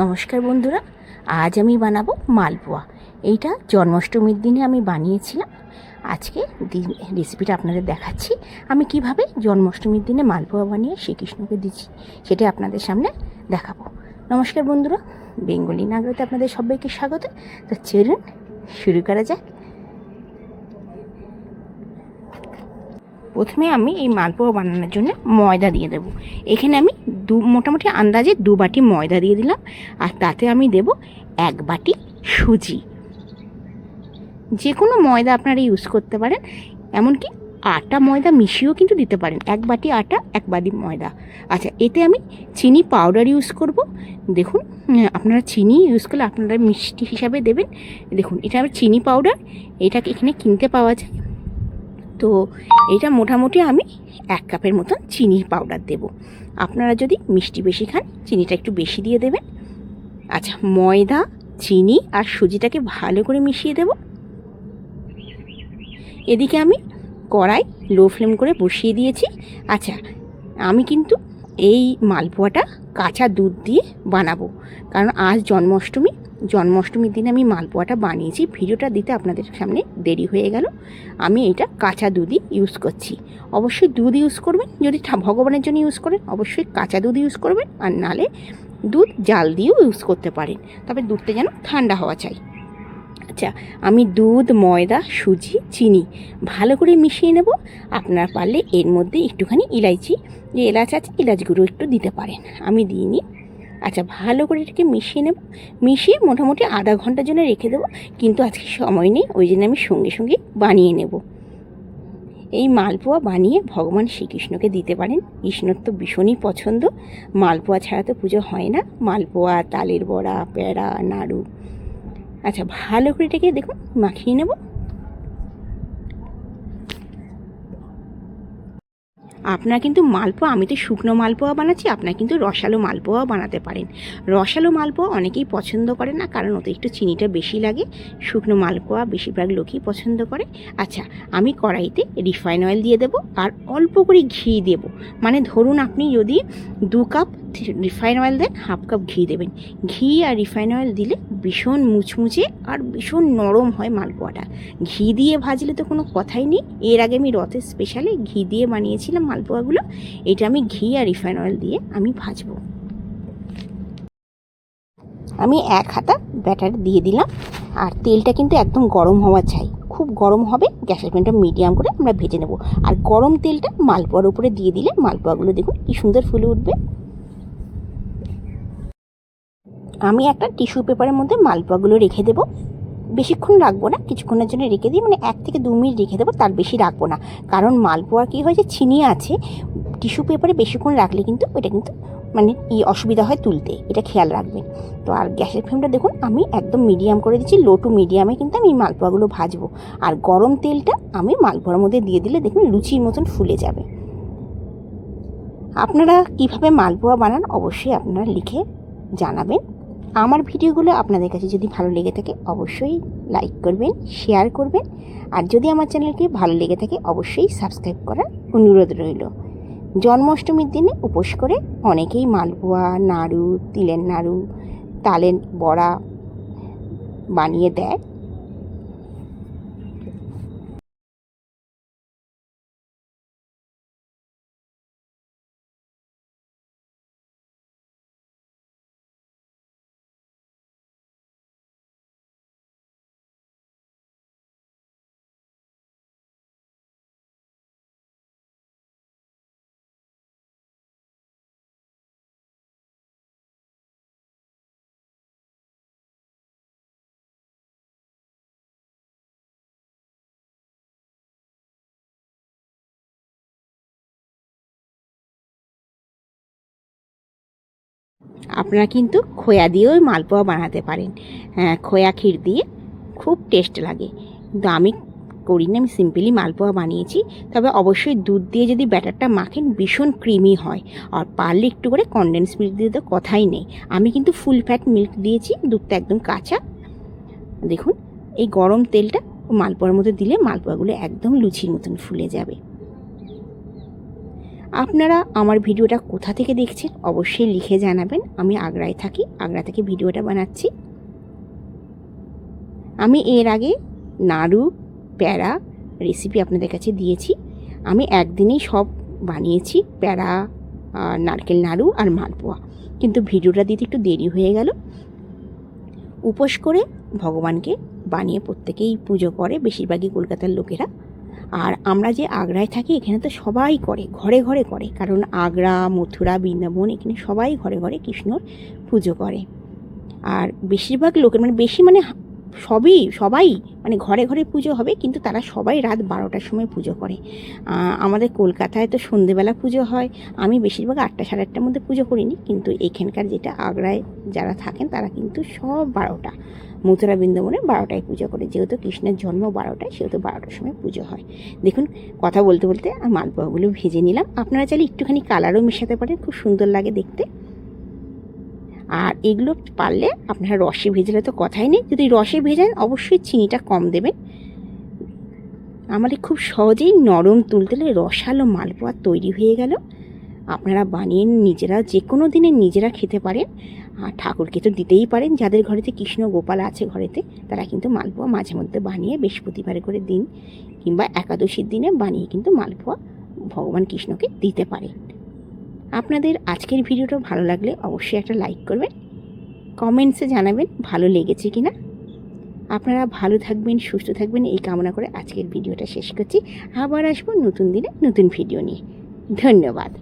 নমস্কার বন্ধুরা, আজ আমি বানাবো মালপোয়া। এইটা জন্মাষ্টমীর দিনে আমি বানিয়েছিলাম। আজকে রেসিপিটা আপনাদের দেখাচ্ছি। আমি কীভাবে জন্মাষ্টমীর দিনে মালপোয়া বানিয়ে শ্রীকৃষ্ণকে দিচ্ছি, সেটা আপনাদের সামনে দেখাবো। নমস্কার বন্ধুরা, বেঙ্গলি নাগরতে আপনাদের সবাইকে স্বাগত। তো চলুন শুরু করা যাক। প্রথমে আমি এই মালপোয়া বানানোর জন্য ময়দা দিয়ে দেবো। এখানে আমি দু, মোটামুটি আন্দাজে দু বাটি ময়দা দিয়ে দিলাম, আর তাতে আমি দেব এক বাটি সুজি। যে কোনো ময়দা আপনারা ইউজ করতে পারেন, এমনকি আটা ময়দা মিশিয়েও কিন্তু দিতে পারেন, এক বাটি আটা, এক বাটি ময়দা। আচ্ছা এতে আমি চিনি পাউডার ইউজ করব। দেখুন আপনারা চিনি ইউজ করলে আপনারা মিষ্টি হিসাবে দেবেন। দেখুন, এটা আমার চিনি পাউডার এটাকে এখানে কিনতে পাওয়া যায়। তো এটা মোটামুটি আমি এক কাপের মতন চিনি পাউডার দেব। আপনারা যদি মিষ্টি বেশি খান, চিনিটা একটু বেশি দিয়ে দেবেন। আচ্ছা ময়দা, চিনি আর সুজিটাকে ভালো করে মিশিয়ে দেব। এদিকে আমি কড়াই লো ফ্লেম করে বসিয়ে দিয়েছি। আচ্ছা আমি কিন্তু এই মালপোয়াটা কাঁচা দুধ দিয়ে বানাবো। কারণ আজ জন্মাষ্টমী জন্মাষ্টমীর দিনে আমি মালপোয়াটা বানিয়েছি। ভিডিওটা দিতে আপনাদের সামনে দেরি হয়ে গেল। আমি এটা কাঁচা দুধই ইউজ করছি। অবশ্যই দুধ ইউজ করবেন। যদি ভগবানের জন্য ইউজ করেন, অবশ্যই কাঁচা দুধ ইউজ করবেন। আর নালে দুধ জাল দিয়েও ইউজ করতে পারেন। তবে দুধটা যেন ঠান্ডা হওয়া চাই। আচ্ছা আমি দুধ, ময়দা, সুজি, চিনি ভালো করে মিশিয়ে নেব। আপনারা পারলে এর মধ্যে একটুখানি ইলাইচি, যে এলাচ আছে এলাচ গুঁড়ো একটু দিতে পারেন। আমি দিইনি আচ্ছা ভালো করে এটাকে মিশিয়ে নেব। মিশিয়ে মোটামুটি আধা ঘণ্টার জন্য রেখে দেবো, কিন্তু আজকে সময় নেই, ওই জন্য আমি সঙ্গে সঙ্গে বানিয়ে নেব। এই মালপোয়া বানিয়ে ভগবান শ্রীকৃষ্ণকে দিতে পারেন। কৃষ্ণর তো ভীষণই পছন্দ। মালপোয়া ছাড়া তো পুজো হয় না। মালপোয়া, তালের বড়া প্যাড়া নাড়ু। আচ্ছা ভালো করে এটাকে দেখুন, মাখিয়ে নেব। আপনারা কিন্তু মালপোয়া, আমি তো শুকনো মালপোয়া বানাচ্ছি, আপনারা কিন্তু রসালো মালপোয়াও বানাতে পারেন। রসালো মালপোয়া অনেকেই পছন্দ করে না, কারণ ওতে একটু চিনিটা বেশি লাগে। শুকনো মালপোয়া বেশিরভাগ লোকই পছন্দ করে। আচ্ছা আমি কড়াইতে রিফাইন অয়েল দিয়ে দেবো, আর অল্প করে ঘি দেব। মানে ধরুন আপনি যদি দু কাপ রিফাইন অয়েল দেন হাফ কাপ ঘি দেবেন। ঘি আর রিফাইন অয়েল দিলে ভীষণ মুচমুচে আর ভীষণ নরম হয় মালপোয়াটা। ঘি দিয়ে ভাজলে তো কোনো কথাই নেই। এর আগে আমি রথের স্পেশালে ঘি দিয়ে বানিয়েছিলাম মালপোয়াগুলো। এটা আমি ঘি আর রিফাইন অয়েল দিয়ে আমি ভাজবো। আমি এক হাতা ব্যাটার দিয়ে দিলাম। আর তেলটা কিন্তু একদম গরম হওয়া চাই খুব গরম হবে, গ্যাসের ফ্লেমটা মিডিয়াম করে আমরা ভেজে নেব। আর গরম তেলটা মালপোয়ার উপরে দিয়ে দিলে মালপোয়াগুলো দেখুন কি সুন্দর ফুলে উঠবে। আমি একটা টিস্যু পেপারের মধ্যে মালপোয়াগুলো রেখে দেবো। বেশিক্ষণ রাখব না, কিছুক্ষণের জন্য রেখে দিই। মানে এক থেকে দু মিনিট রেখে দেবো, তার বেশি রাখব না। কারণ মালপোয়া কী হয় যে, ছিনিয়ে আছে। টিস্যু পেপারে বেশিক্ষণ রাখলে কিন্তু এটা কিন্তু মানে এই অসুবিধা হয় তুলতে। এটা খেয়াল রাখবেন। তো আর গ্যাসের ফ্লেমটা দেখুন, আমি একদম মিডিয়াম করে দিচ্ছি। লো টু মিডিয়ামে কিন্তু আমি মালপোয়াগুলো ভাজবো। আর গরম তেলটা আমি মালপোয়ার মধ্যে দিয়ে দিলে দেখুন লুচির মতন ফুলে যাবে। আপনারা কীভাবে মালপোয়া বানান অবশ্যই আপনারা লিখে জানাবেন। আমার ভিডিওগুলো আপনাদের কাছে যদি ভালো লেগে থাকে, অবশ্যই লাইক করবেন শেয়ার করবেন। আর যদি আমার চ্যানেলটি ভালো লেগে থাকে, অবশ্যই সাবস্ক্রাইব করার অনুরোধ রইল। জন্মাষ্টমীর দিনে উপোস করে অনেকেই মালপোয়া, নাড়ু, তিলের নাড়ু, তালের বড়া বানিয়ে দেয়। আপনারা কিন্তু খোয়া দিয়েও মালপোয়া বানাতে পারেন। হ্যাঁ খোয়া ক্ষীর দিয়ে খুব টেস্ট লাগে। কিন্তু আমি করি না, আমি সিম্পলি মালপোয়া বানিয়েছি। তবে অবশ্যই দুধ দিয়ে যদি ব্যাটারটা মাখেন, ভীষণ ক্রিমি হয়। আর পারলে একটু করে কনডেন্স মিল্ক দিয়ে তো কথাই নেই। আমি কিন্তু ফুল ফ্যাট মিল্ক দিয়েছি, দুধটা একদম কাঁচা। দেখুন, এই গরম তেলটা মালপোয়ার মধ্যে দিলে মালপোয়াগুলো একদম লুচির মতন ফুলে যাবে। আপনারা আমার ভিডিওটা কোথা থেকে দেখছেন অবশ্যই লিখে জানাবেন। আমি আগ্রায় থাকি, আগ্রা থেকে ভিডিওটা বানাচ্ছি। আমি এর আগে নাড়ু প্যাড়া রেসিপি আপনাদের কাছে দিয়েছি। আমি একদিনেই সব বানিয়েছি প্যাড়া আর নারকেল নাড়ু আর মালপোয়া। কিন্তু ভিডিওটা দিতে একটু দেরি হয়ে গেল। উপোস করে ভগবানকে বানিয়ে প্রত্যেকেই পুজো করে, বেশিরভাগই কলকাতার লোকেরা। আর আমরা যে আগ্রায় থাকি, এখানে তো সবাই করে, ঘরে ঘরে করে। কারণ আগ্রা, মথুরা, বৃন্দাবন, এখানে সবাই ঘরে ঘরে কৃষ্ণর পুজো করে। আর বেশিরভাগ লোকের মানে বেশি মানে সবই, সবাই মানে ঘরে ঘরে পুজো হবে, কিন্তু তারা সবাই রাত বারোটার সময় পুজো করে। আমাদের কলকাতায় তো সন্ধেবেলা পুজো হয়। আমি বেশিরভাগ আটটা, সাড়ে আটটার মধ্যে পুজো করিনি, কিন্তু এখানকার যেটা আগ্রায় যারা থাকেন, তারা কিন্তু সব বারোটা মথুরা বৃন্দাবনে বারোটায় পুজো করে। যেহেতু কৃষ্ণের জন্ম বারোটায়, সেহেতু বারোটার সময় পুজো হয়। দেখুন, কথা বলতে বলতে আর মালপোয়াগুলো ভেজে নিলাম। আপনারা চাইলে একটুখানি কালারও মেশাতে পারেন, খুব সুন্দর লাগে দেখতে। আর এগুলো পারলে আপনারা রসে ভেজলে তো কথাই নেই। যদি রসে ভেজান, অবশ্যই চিনিটা কম দেবেন। আমাদের খুব সহজেই নরম তুলতুলে রসালো মালপোয়া তৈরি হয়ে গেল। আপনারা বানিয়ে নিজেরা যে কোনো দিনে নিজেরা খেতে পারেন। ঠাকুরকে তো দিতেই পারেন। যাদের ঘরেতে কৃষ্ণ গোপাল আছে ঘরেতে, তারা কিন্তু মালপোয়া মাঝে মধ্যে বানিয়ে বৃহস্পতিবারে করে দিন কিংবা একাদশীর দিনে বানিয়ে কিন্তু মালপোয়া ভগবান কৃষ্ণকে দিতে পারেন। আপনাদের আজকের ভিডিওটা ভালো লাগলে অবশ্যই একটা লাইক করবেন, কমেন্টসে জানাবেন ভালো লেগেছে কি না আপনারা ভালো থাকবেন, সুস্থ থাকবেন, এই কামনা করে আজকের ভিডিওটা শেষ করছি। আবার আসব নতুন দিনে নতুন ভিডিও নিয়ে। ধন্যবাদ।